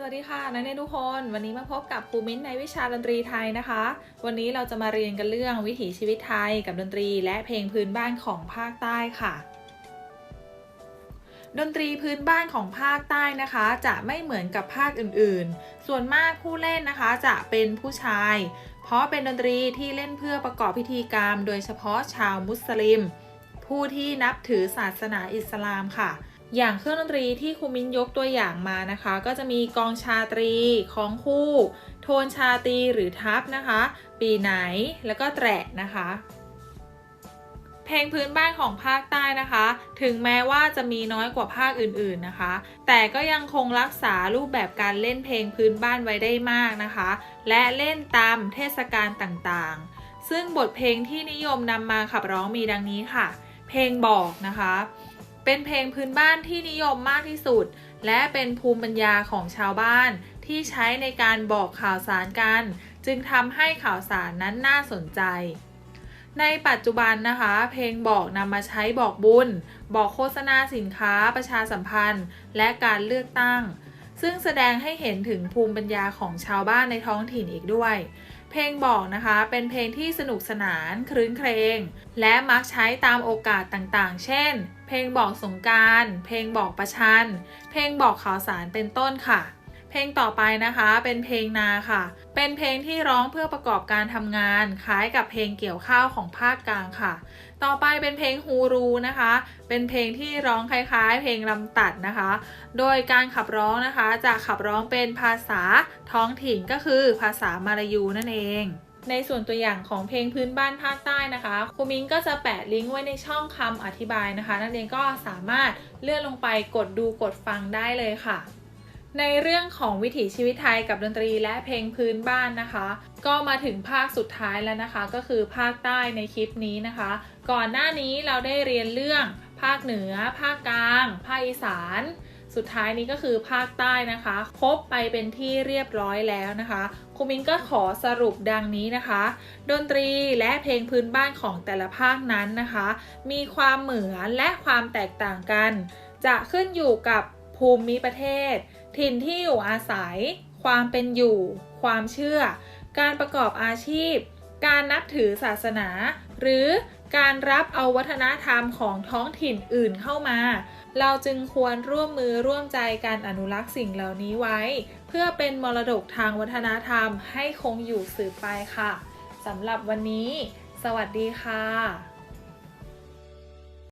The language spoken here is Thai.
สวัสดีค่ะนักเรียนทุกคนวันนี้มาพบกับครูมิ้นในวิชาดนตรีไทยนะคะ วันนี้เราจะมาเรียนกันเรื่องวิถีชีวิตไทยกับดนตรีและเพลงพื้นบ้านของภาคใต้ค่ะ ดนตรีพื้นบ้านของภาคใต้นะคะ จะไม่เหมือนกับภาคอื่นๆ ส่วนมากผู้เล่นนะคะจะเป็นผู้ชาย เพราะเป็นดนตรีที่เล่นเพื่อประกอบพิธีกรรม โดยเฉพาะชาวมุสลิม ผู้ที่นับถือศาสนาอิสลามค่ะ อย่างเครื่องดนตรีที่ครูมิ้นยกตัวอย่างมานะคะ ก็จะมีกองชาตรีของคู่ โทนชาตรีหรือทัพนะคะ ปีไหนแล้วก็แตรนะคะ เพลงพื้นบ้านของภาคใต้นะคะ ถึงแม้ว่าจะมีน้อยกว่าภาคอื่นๆนะคะ แต่ก็ยังคงรักษารูปแบบการเล่นเพลงพื้นบ้านไว้ได้มากนะคะ และเล่นตามเทศกาลต่างๆ ซึ่งบทเพลงที่นิยมนำมาขับร้องมีดังนี้ค่ะ เพลงบอกนะคะ เป็นเพลงพื้นบ้านที่นิยมมากที่สุด และเป็นภูมิปัญญาของชาวบ้านที่ใช้ในการบอกข่าวสารกัน จึงทำให้ข่าวสารนั้นน่าสนใจ ในปัจจุบันนะคะ เพลงบอกนำมาใช้บอกบุญ บอกโฆษณาสินค้าประชาสัมพันธ์ และการเลือกตั้ง ซึ่งแสดงให้เห็นถึงภูมิปัญญาของชาวบ้านในท้องถิ่นอีกด้วย เพลงบอกนะคะเป็นเพลงที่สนุกสนานครื้นเครง และมักใช้ตามโอกาสต่างๆ เช่น เพลงบอกสงการ เพลงบอกประชัน เพลงบอกข่าวสารเป็นต้นค่ะ เพลงต่อไปนะคะเป็นเพลงนาค่ะ เป็นเพลงที่ร้องเพื่อประกอบการทำงาน คล้ายกับเพลงเกี่ยวข้าวของภาคกลางค่ะ ต่อไปเป็นเพลงฮูรูนะคะ เป็นเพลงที่ร้องคล้ายๆ เพลงลำตัดนะคะ โดยการขับร้องนะคะจะขับร้องเป็นภาษาท้องถิ่นก็คือภาษามาลายูนั่นเองในส่วนตัวอย่างของเพลงพื้นบ้านภาคใต้นะคะครูมิ้นก็จะแปะลิงก์ไว้ในช่องคำอธิบายนะคะ นักเรียนก็สามารถเลื่อนลงไปกดดูกดฟังได้เลยค่ะ ในเรื่องของวิถีชีวิตไทยกับดนตรีและเพลงพื้นบ้านนะคะ ก็มาถึงภาคสุดท้ายแล้วนะคะ ก็คือภาคใต้ในคลิปนี้นะคะ ก่อนหน้านี้เราได้เรียนเรื่องภาคเหนือ ภาคกลาง ภาคอีสาน สุดท้ายนี้ก็คือภาคใต้นะคะ ครบไปเป็นที่เรียบร้อยแล้วนะคะครูมินก็ขอสรุปดังนี้นะคะ ดนตรีและเพลงพื้นบ้านของแต่ละภาคนั้นนะคะ มีความเหมือนและความแตกต่างกัน จะขึ้นอยู่กับภูมิประเทศ ถิ่นที่อยู่อาศัย ความเป็นอยู่ ความเชื่อ การประกอบอาชีพ การนับถือศาสนา หรือการรับเอาวัฒนธรรมของท้องถิ่นอื่นเข้ามา เราจึงควรร่วมมือร่วมใจการอนุรักษ์สิ่งเหล่านี้ไว้ เพื่อเป็นมรดกทางวัฒนธรรมให้คงอยู่สืบไปค่ะสำหรับวันนี้ สวัสดีค่ะ